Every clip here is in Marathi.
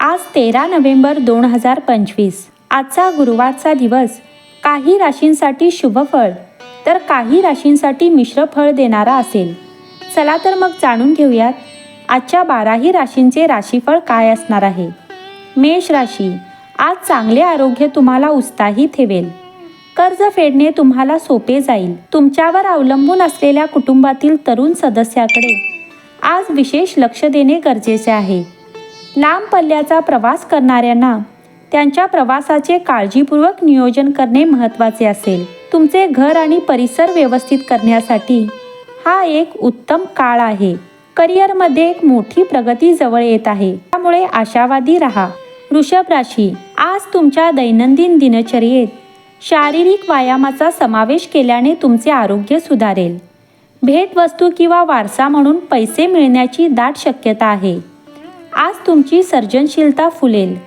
आज तेरा नोव्हेंबर दोन हजार पंचवीस. आजचा गुरुवारचा दिवस. काही राशींसाठी शुभ फळ तर काही राशींसाठी मिश्र फळ देणारा असेल. चला तर मग जाणून घेऊयात आजच्या बाराही राशींचे राशीफळ काय असणार आहे. मेष राशी. आज चांगले आरोग्य तुम्हाला उत्साही ठेवेल. कर्ज फेडणे तुम्हाला सोपे जाईल. तुमच्यावर अवलंबून असलेल्या कुटुंबातील तरुण सदस्याकडे आज विशेष लक्ष देणे गरजेचे आहे. लांब पल्ल्याचा प्रवास करणाऱ्यांना त्यांच्या प्रवासाचे काळजीपूर्वक नियोजन करणे महत्त्वाचे असेल. तुमचे घर आणि परिसर व्यवस्थित करण्यासाठी हा एक उत्तम काळ आहे. करिअरमध्ये एक मोठी प्रगती जवळ येत आहे. त्यामुळे आशावादी राहा. वृषभ राशी आज तुमच्या दैनंदिन दिनचर्येत शारीरिक व्यायामाचा समावेश केल्याने तुमचे आरोग्य सुधारेल. भेटवस्तू किंवा वारसा म्हणून पैसे मिळण्याची दाट शक्यता आहे. आज तुमची सर्जनशीलता फुलेल.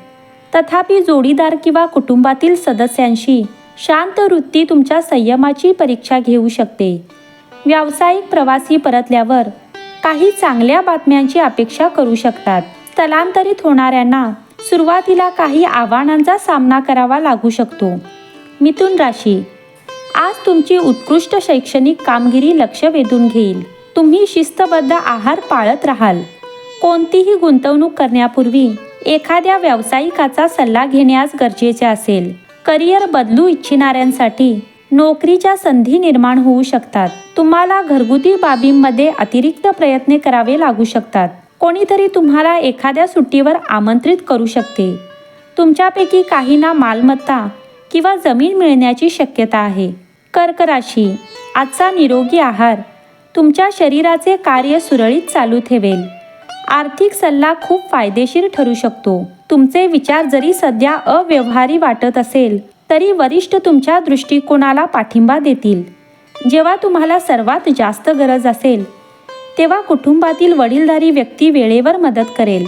तथापि जोडीदार किंवा कुटुंबातील सदस्यांशी शांत वृत्ती तुमच्या संयमाची परीक्षा घेऊ शकते. व्यावसायिक प्रवासी परतल्यावर काही चांगल्या बातम्यांची अपेक्षा करू शकतात. स्थलांतरित होणाऱ्यांना सुरुवातीला काही आव्हानांचा सामना करावा लागू शकतो. मिथुन राशी. आज तुमची उत्कृष्ट शैक्षणिक कामगिरी लक्ष वेधून घेईल. तुम्ही शिस्तबद्ध आहार पाळत राहाल. कोणतीही गुंतवणूक करण्यापूर्वी एखाद्या व्यावसायिकाचा सल्ला घेण्यास गरजेचे असेल. करिअर बदलू इच्छिणाऱ्यांसाठी नोकरीच्या संधी निर्माण होऊ शकतात. तुम्हाला घरगुती बाबींमध्ये अतिरिक्त प्रयत्न करावे लागू शकतात. कोणीतरी तुम्हाला एखाद्या सुट्टीवर आमंत्रित करू शकते. तुमच्यापैकी काहींना मालमत्ता किंवा जमीन मिळण्याची शक्यता आहे. कर्क राशी आजचा निरोगी आहार तुमच्या शरीराचे कार्य सुरळीत चालू ठेवेल. आर्थिक सल्ला खूप फायदेशीर ठरू शकतो. तुमचे विचार जरी सध्या अव्यवहारी वाटत असेल तरी वरिष्ठ तुमच्या दृष्टिकोनाला पाठिंबा देतील. जेव्हा तुम्हाला सर्वात जास्त गरज असेल तेव्हा कुटुंबातील वडीलधारी व्यक्ती वेळेवर मदत करेल.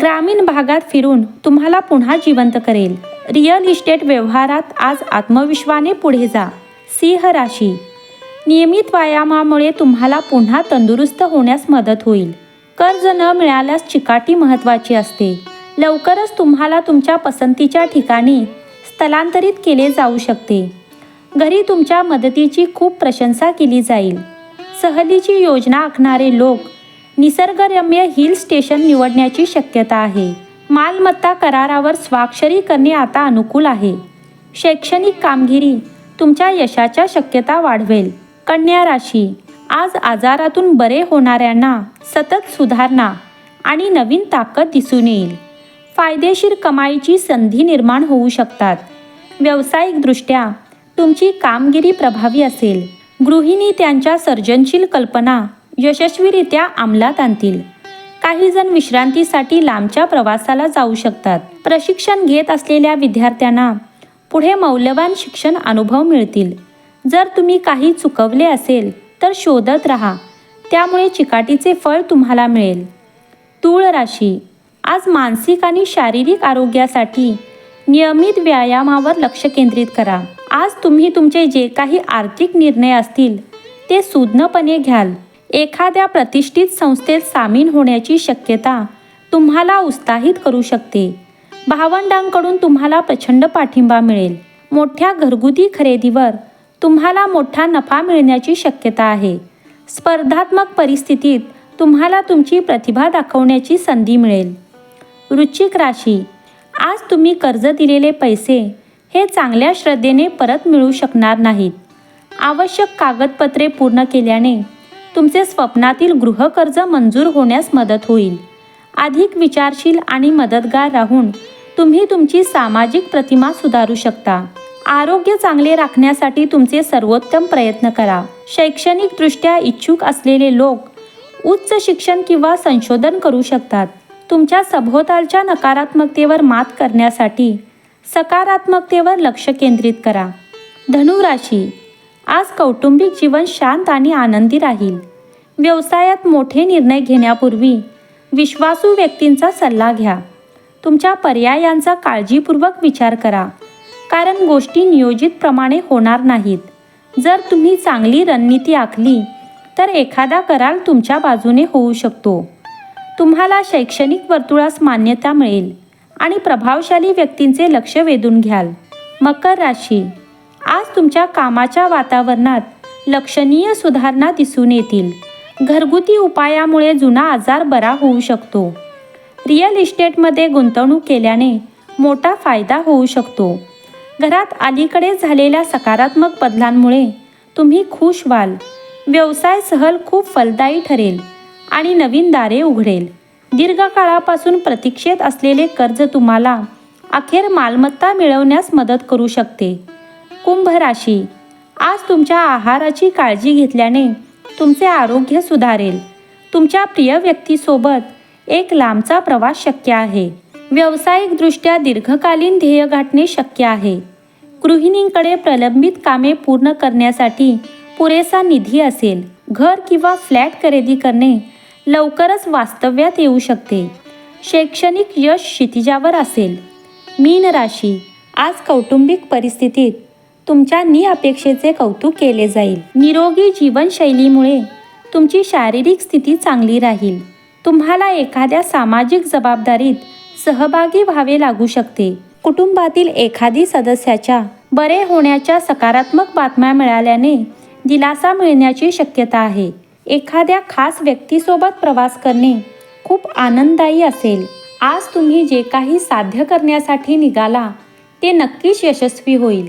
ग्रामीण भागात फिरून तुम्हाला पुन्हा जिवंत करेल. रिअल इस्टेट व्यवहारात आज आत्मविश्वाने पुढे जा. सिंह राशी. नियमित व्यायामामुळे तुम्हाला पुन्हा तंदुरुस्त होण्यास मदत होईल. कर्ज न मिळाल्यास चिकाटी महत्त्वाची असते. लवकरच तुम्हाला तुमच्या पसंतीच्या ठिकाणी स्थलांतरित केले जाऊ शकते. घरी तुमच्या मदतीची खूप प्रशंसा केली जाईल. सहलीची योजना आखणारे लोक निसर्गरम्य हिल स्टेशन निवडण्याची शक्यता आहे. मालमत्ता करारावर स्वाक्षरी करणे आता अनुकूल आहे. शैक्षणिक कामगिरी तुमच्या यशाच्या शक्यता वाढवेल. कन्या राशी आज आजारातून बरे होणाऱ्यांना सतत सुधारणा आणि नवीन ताकद दिसून येईल. फायदेशीर कमाईची संधी निर्माण होऊ शकतात. व्यावसायिकदृष्ट्या तुमची कामगिरी प्रभावी असेल. गृहिणी त्यांच्या सर्जनशील कल्पना यशस्वीरित्या अंमलात आणतील. काही जण विश्रांतीसाठी लांबच्या प्रवासाला जाऊ शकतात. प्रशिक्षण घेत असलेल्या विद्यार्थ्यांना पुढे मौल्यवान शिक्षण अनुभव मिळतील. जर तुम्ही काही चुकवले असेल तर शोधत राहा. त्यामुळे चिकाटीचे फळ तुम्हाला मिळेल. तूळ राशी. आज मानसिक आणि शारीरिक आरोग्यासाठी नियमित व्यायामावर लक्ष केंद्रित करा. आज तुम्ही तुमचे जे काही आर्थिक निर्णय असतील ते सुज्ञपणे घ्याल. एखाद्या प्रतिष्ठित संस्थेत सामील होण्याची शक्यता तुम्हाला उत्साहित करू शकते. भावंडांकडून तुम्हाला प्रचंड पाठिंबा मिळेल. मोठ्या घरगुती खरेदीवर तुम्हाला मोठा नफा मिळण्याची शक्यता आहे. स्पर्धात्मक परिस्थितीत तुम्हाला तुमची प्रतिभा दाखवण्याची संधी मिळेल. वृश्चिक राशी. आज तुम्ही कर्ज दिलेले पैसे हे चांगल्या श्रद्धेने परत मिळू शकणार नाहीत. आवश्यक कागदपत्रे पूर्ण केल्याने तुमचे स्वप्नातील गृहकर्ज मंजूर होण्यास मदत होईल. अधिक विचारशील आणि मदतगार राहून तुम्ही तुमची सामाजिक प्रतिमा सुधारू शकता. आरोग्य चांगले राखण्यासाठी तुमचे सर्वोत्तम प्रयत्न करा. शैक्षणिकदृष्ट्या इच्छुक असलेले लोक उच्च शिक्षण किंवा संशोधन करू शकतात. तुमच्या सभोवतालच्या नकारात्मकतेवर मात करण्यासाठी सकारात्मकतेवर लक्ष केंद्रित करा. धनुराशी आज कौटुंबिक जीवन शांत आणि आनंदी राहील. व्यवसायात मोठे निर्णय घेण्यापूर्वी विश्वासू व्यक्तींचा सल्ला घ्या. तुमच्या पर्यायांचा काळजीपूर्वक विचार करा. कारण गोष्टी नियोजितप्रमाणे होणार नाहीत. जर तुम्ही चांगली रणनीती आखली तर एखादा करार तुमच्या बाजूने होऊ शकतो. तुम्हाला शैक्षणिक वर्तुळास मान्यता मिळेल आणि प्रभावशाली व्यक्तींचे लक्ष वेधून घ्याल. मकर राशी. आज तुमच्या कामाच्या वातावरणात लक्षणीय सुधारणा दिसून येतील. घरगुती उपायामुळे जुना आजार बरा होऊ शकतो. रिअल इस्टेटमध्ये गुंतवणूक केल्याने मोठा फायदा होऊ शकतो. घरात अलीकडे झालेल्या सकारात्मक बदलांमुळे तुम्ही खुश व्हाल. व्यवसाय सहल खूप फलदायी ठरेल आणि नवीन दारे उघडेल. दीर्घकाळापासून प्रतीक्षेत असलेले कर्ज तुम्हाला अखेर मालमत्ता मिळवण्यास मदत करू शकते. कुंभ राशी. आज तुमच्या आहाराची काळजी घेतल्याने तुमचे आरोग्य सुधारेल. तुमच्या प्रिय व्यक्तीसोबत एक लांबचा प्रवास शक्य आहे. व्यावसायिकदृष्ट्या दीर्घकालीन ध्येय गाठणे शक्य आहे. गृहिणींकडे प्रलंबित कामे पूर्ण करण्यासाठी पुरेसा निधी असेल घर किंवा फ्लॅट खरेदी करणे लवकरच वास्तव्यात येऊ शकते. शैक्षणिक यश क्षितिजावर असेल. मीन राशी आज कौटुंबिक परिस्थितीत तुमच्या निअपेक्षेचे कौतुक केले जाईल. निरोगी जीवनशैलीमुळे तुमची शारीरिक स्थिती चांगली राहील. तुम्हाला एखाद्या सामाजिक जबाबदारीत सहभागी व्हावे लागू शकते. कुटुंबातील एखादी सदस्याच्या बरे होण्याच्या सकारात्मक बातम्या मिळाल्याने दिलासा मिळण्याची शक्यता आहे. एखाद्या खास व्यक्तीसोबत प्रवास करणे खूप आनंददायी असेल. आज तुम्ही जे काही साध्य करण्यासाठी निघाला ते नक्कीच यशस्वी होईल.